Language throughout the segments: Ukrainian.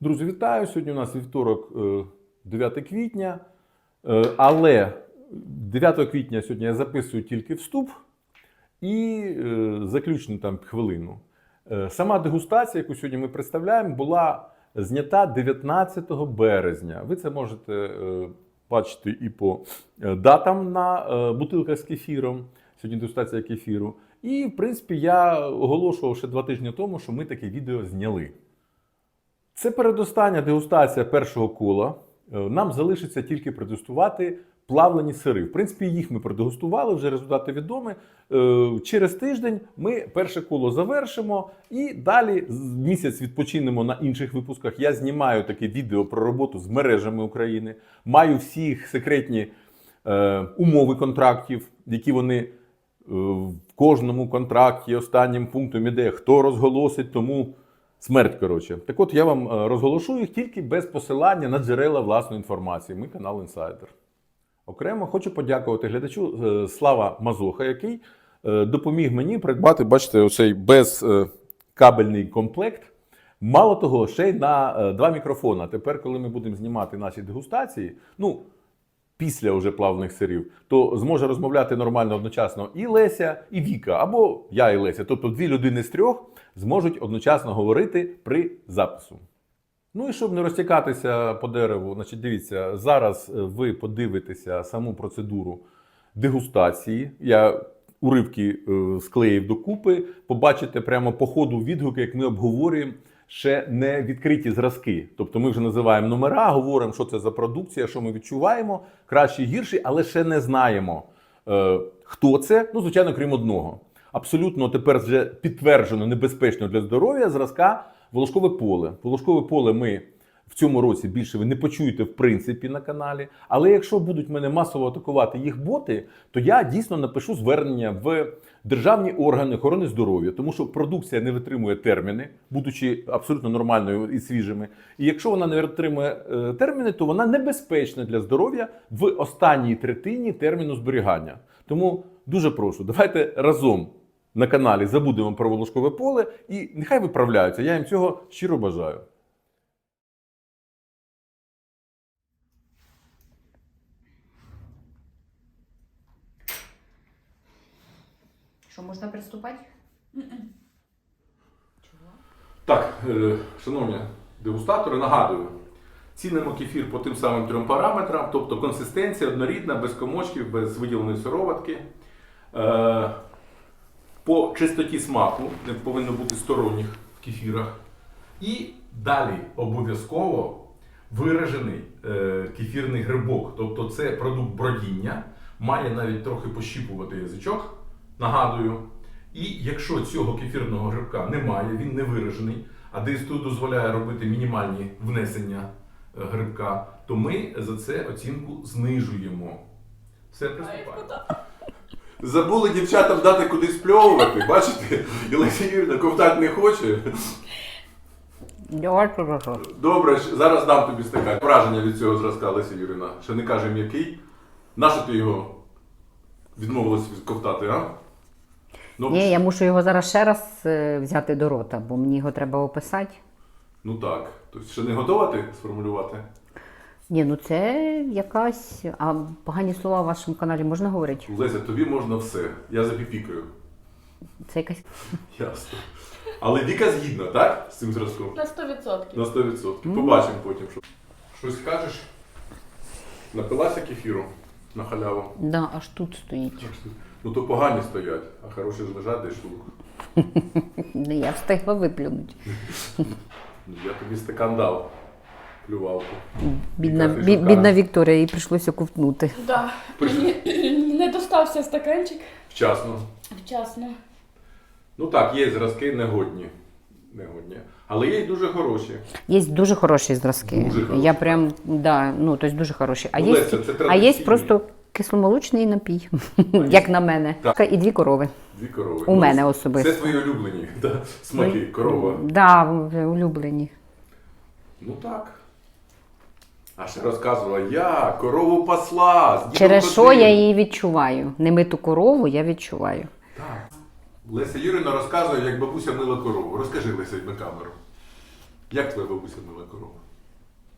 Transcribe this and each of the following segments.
Друзі, вітаю! Сьогодні у нас вівторок, е, 9 квітня. Е, Але 9 квітня сьогодні я записую тільки вступ і е, заключну там хвилину. Е, Сама дегустація, яку сьогодні ми представляємо, була знята 19 березня. Ви це можете е, бачити і по е, датам на е, бутилках з кефіром. Сьогодні дегустація кефіру. І, в принципі, я оголошував ще два тижні тому, що ми таке відео зняли. Це передостання дегустація першого кола. Е, Нам залишиться тільки продегустувати плавлені сири. В принципі, їх ми продегустували, вже результати відомі. Е, Через тиждень ми перше коло завершимо і далі місяць відпочинемо на інших випусках. Я знімаю таке відео про роботу з мережами України. Маю всі їх секретні е, умови контрактів, які вони в кожному контракті останнім пунктом іде, хто розголосить, тому смерть. Коротше. Так от я вам е, розголошу їх тільки без посилання на джерела власної інформації. Ми канал Інсайдер. Окремо хочу подякувати глядачу е, Слава Мазоха, який е, допоміг мені придбати, бачите, оцей безкабельний комплект. Мало того, ще й на два мікрофона. Тепер, коли ми будемо знімати наші дегустації, ну, після вже плавних сирів, то зможе розмовляти нормально одночасно і Леся, і Віка, або я і Леся. Тобто дві людини з трьох зможуть одночасно говорити при запису. Ну і щоб не розтікатися по дереву, значить, дивіться, зараз е, ви подивитеся саму процедуру дегустації. Я уривки е, склеїв докупи, побачите прямо по ходу відгуки, як ми обговорюємо ще не відкриті зразки. Тобто ми вже називаємо номера, говоримо, що це за продукція, що ми відчуваємо, кращі, гірші, але ще не знаємо, е, хто це. Ну, звичайно, крім одного. Абсолютно тепер вже підтверджено небезпечно для здоров'я зразка волошкове поле. Волошкове поле ми в цьому році більше ви не почуєте в принципі на каналі. Але якщо будуть мене масово атакувати їх боти, то я дійсно напишу звернення в державні органи охорони здоров'я, тому що продукція не витримує терміни, будучи абсолютно нормальною і свіжими. І якщо вона не витримує е, терміни, то вона небезпечна для здоров'я в останній третині терміну зберігання. Тому дуже прошу, давайте разом на каналі забудемо про волошкове поле і нехай виправляються. Я їм цього щиро бажаю. Що, можна приступати? Чого? Так, е, шановні дегустатори, нагадую, цінимо кефір по тим самим трьом параметрам, тобто консистенція однорідна, без комочків, без виділеної сироватки. Е, По чистоті смаку не повинно бути сторонніх в кефірах. І далі обов'язково виражений е, кефірний грибок. Тобто це продукт бродіння, має навіть трохи пощіпувати язичок, нагадую. І якщо цього кефірного грибка немає, він не виражений, а ДСТУ дозволяє робити мінімальні внесення е, грибка, то ми за це оцінку знижуємо. Все приступаємо. Забули дівчатам дати кудись пльовувати, бачите? І Леся Юрівна ковтати не хоче. Давай хорошо. Добре, зараз дам тобі стакан. Враження від цього зразка Леся Юрівна. Ще не кажемо який. Нащо ти його відмовилась ковтати, а? Ну, Ні, я мушу його зараз ще раз е, взяти до рота, бо мені його треба описати. ну так. Тобто ще не готова ти сформулювати? Ні, ну це якась. А погані слова в вашому каналі можна говорити? Леся, тобі можна все. Я запіпікаю. Це якась. Ясно. Але Віка згідна, так? З цим зразком? На 100%. На 100%. Побачимо потім. Що. Щось скажеш? Напилася кефіру на халяву. Да, аж тут стоїть. Ну то погані стоять, а хороші ж лежать десь штук. Не я встигла виплюнути. Ну, Я тобі стакан дав. Плювалку. Бідна, бі- бідна Вікторія, їй прийшлося ковтнути. Да. Мені не достався стаканчик Вчасно. вчасно. Ну так, є зразки негодні. Негодні. Але є й дуже хороші. Є дуже хороші зразки. Дуже хороші. Я прям, да, ну, тобто дуже хороші. А Ну, є, Леся, це а є просто кисломолочний напій, як на мене. Так. І дві корови. Дві корови. У мене особисто. Це твої улюблені да? смаки, корова. Да, улюблені. Ну так. А ще розказувала, я корову пасла. з дідом Через що я її відчуваю? Немиту корову я відчуваю. Так. Леся Юрівна розказує, як бабуся мила корову. Розкажи Леся на камеру. Як твоя бабуся мила корову?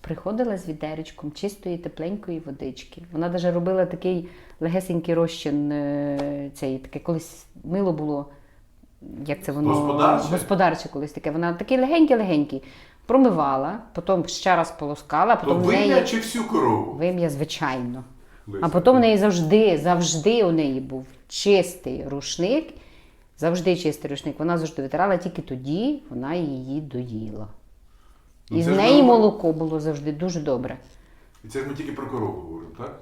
Приходила з відеречком чистої тепленької водички. Вона навіть робила такий легесенький розчин, е, цей, таке колись мило було. Як це воно Господарче? господарче колись таке. Вона такий легенький-легенький. Промивала, потім ще раз полоскала, То потім в вим'я неї чи всю корову? вим'я, звичайно. Леся? А потім в неї завжди, завжди у неї був чистий рушник, завжди чистий рушник. Вона завжди витирала, тільки тоді вона її доїла. Ну, І з неї молоко було завжди дуже добре. І це ж ми тільки про корову говоримо, так?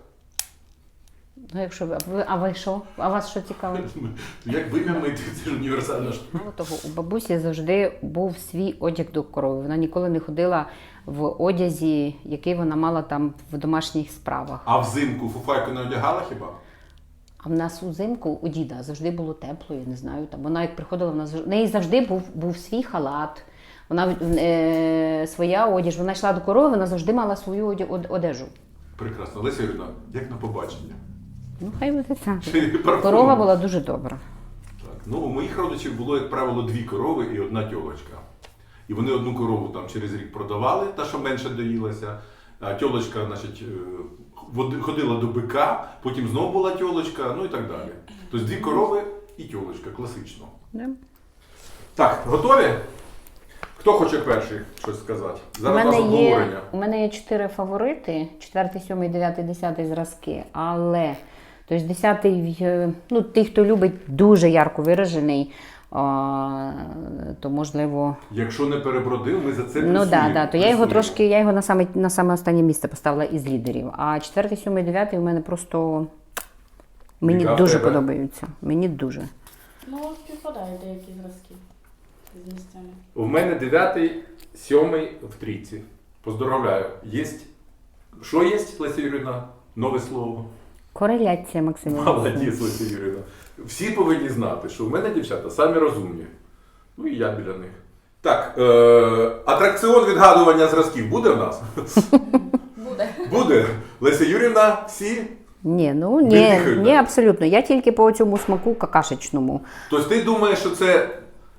Ну, якщо ви, а ви, а ви що? А вас що цікавить? Як вим'я мити, це ж універсальна штука. Мало того, у бабусі завжди був свій одяг до корови. Вона ніколи не ходила в одязі, який вона мала там в домашніх справах. А взимку фуфайку не одягала хіба? А в нас узимку у діда завжди було тепло, я не знаю. Там вона як приходила, вона зав- в неї завжди був, був свій халат. Вона е, своя одяж. Вона йшла до корови, вона завжди мала свою оді- од- одежу. Прекрасно. Леся Юрівна, як на побачення? Ну, хай буде так. Корова була дуже добра. Так. Ну, у моїх родичів було, як правило, дві корови і одна тьолочка. І вони одну корову там через рік продавали, та, що менше доїлася. А тьолочка, значить, е, ходила до бика, потім знову була тьолочка, ну і так далі. Тобто дві корови і тьолочка, класично. Да. Так, готові? Хто хоче перший щось сказати? Зараз у мене, нас є, у мене є чотири фаворити: 4, 7, 9, 10 зразки. Але тобто 10, ну, ті, хто любить дуже ярко виражений, то можливо. Якщо не перебродив, ми за це Ну да, да, то я його трошки, я його на саме, на саме останнє місце поставила із лідерів. А 4, 7, 9 у мене просто мені в дуже тебе? подобаються. Мені дуже. Ну, співпадають деякі зразки з місцями. У мене дев'ятий, сьомий в трійці. Поздоровляю. Єсть. Що є, Леся Юрівна? Нове слово. Кореляція Максима. Молодець, Леся Юрівна. Всі повинні знати, що в мене дівчата самі розумні. Ну і я біля них. Так, е- атракціон відгадування зразків буде в нас? Буде. Буде. Леся Юрівна, всі. Ні, ну ні, ні, да? абсолютно. Я тільки по цьому смаку какашечному. Тобто ти думаєш, що це.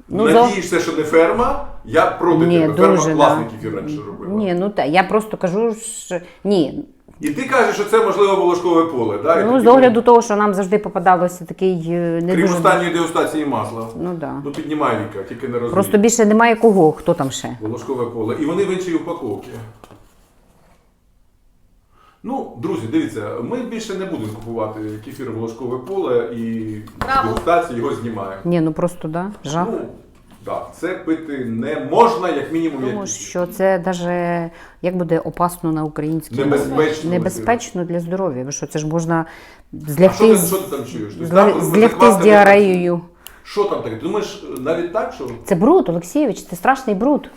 Ну, Надієшся, що не ферма, я проти Ні, тебе. Ферма дуже, класний да. кефір раніше робила. Ні, ну так, я просто кажу, що ні. І ти кажеш, що це можливо волошкове поле, да? Ну, з огляду того, що нам завжди попадалося такий е, не Крім дуже. останньої дегустації масла. Ну да. Ну піднімай віка, тільки не розумію. Просто більше немає кого, хто там ще. Волошкове поле. І вони в іншій упаковці. Ну, друзі, дивіться, ми більше не будемо купувати кефір волошкове поле і Браво! дегустації його знімаємо. Ні, ну просто да, жах. Ну, так, це пити не можна, як мінімум, як Тому що це навіть як буде опасно на українській Небезпечно. небезпечно для здоров'я. Ви що, це ж можна А що злягти ти, з, що ти там чуєш? Зля- там злягти з діареєю. Що там таке? Ти думаєш навіть так, що Це бруд, Олексійович, це страшний бруд.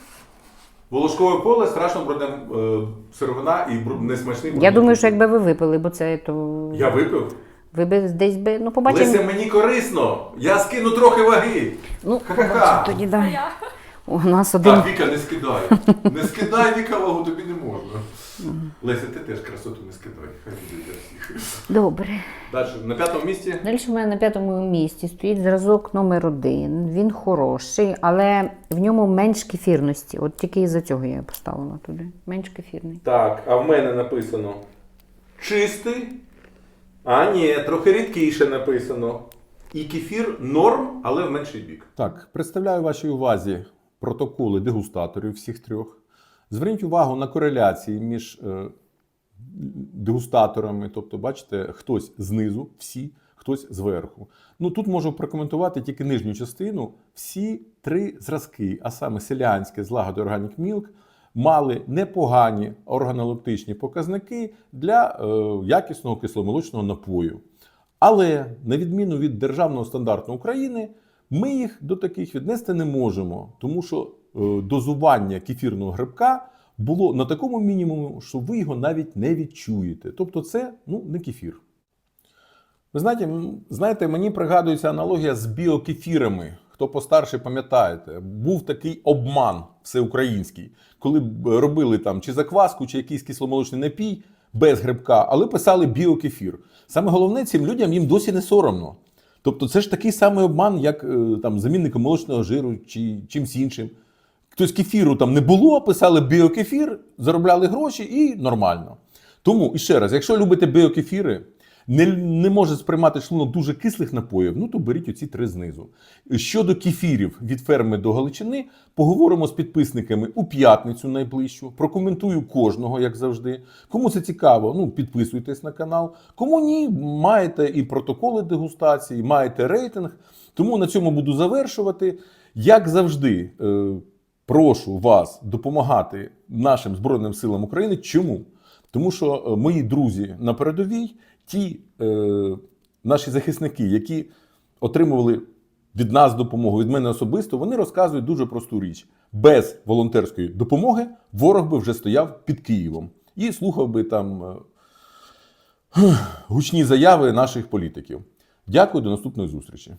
волошкове поле страшно брудне е, сировина і бруд, несмачний Я брудний думаю, що якби ви випили, бо це то Я випив? Ви б десь би ну побачимо. Леся, мені корисно. Я скину трохи ваги. Ну, Ха-ха-ха. побачимо тоді да. У нас один Так, Віка, не скидай. Не скидай, Віка, вагу тобі не можна. Леся, ти теж красоту не скидай. Хай буде для всіх. добре. Далі, на п'ятому місці. Далі в мене на п'ятому місці стоїть зразок номер один. Він хороший, але в ньому менш кефірності. От тільки із-за цього я його поставила туди. Менш кефірний. Так, а в мене написано чистий. А ні, трохи рідкіше написано. І кефір норм, але в менший бік. Так, представляю вашій увазі протоколи дегустаторів всіх трьох. Зверніть увагу на кореляції між е, дегустаторами. Тобто, бачите, хтось знизу, всі, хтось зверху. Ну тут можу прокоментувати тільки нижню частину. Всі три зразки, а саме селянське злагоди Organic Milk, мали непогані органолептичні показники для е, якісного кисломолочного напою. Але на відміну від державного стандарту України, ми їх до таких віднести не можемо, тому що е, дозування кефірного грибка було на такому мінімумі, що ви його навіть не відчуєте. Тобто, це ну, не кефір. Ви знаєте, знаєте, мені пригадується аналогія з біокефірами. Хто постарше пам'ятаєте, був такий обман всеукраїнський, коли робили там чи закваску, чи якийсь кисломолочний напій без грибка, але писали біокефір. Саме головне, цим людям їм досі не соромно. Тобто, це ж такий самий обман, як е, там замінником молочного жиру чи чимсь іншим. Хтось кефіру там не було, писали біокефір, заробляли гроші і нормально. Тому і ще раз, якщо любите біокефіри, не, не може сприймати шлунок дуже кислих напоїв, ну то беріть оці три знизу. Щодо кефірів від ферми до Галичини, поговоримо з підписниками у п'ятницю найближчу. Прокоментую кожного, як завжди. Кому це цікаво, ну підписуйтесь на канал. Кому ні, маєте і протоколи дегустації, маєте рейтинг. Тому на цьому буду завершувати. Як завжди, е, прошу вас допомагати нашим Збройним силам України. Чому? Тому що е, мої друзі на передовій, ті е, наші захисники, які отримували від нас допомогу, від мене особисто, вони розказують дуже просту річ: без волонтерської допомоги ворог би вже стояв під Києвом і слухав би там е, гучні заяви наших політиків. Дякую, до наступної зустрічі.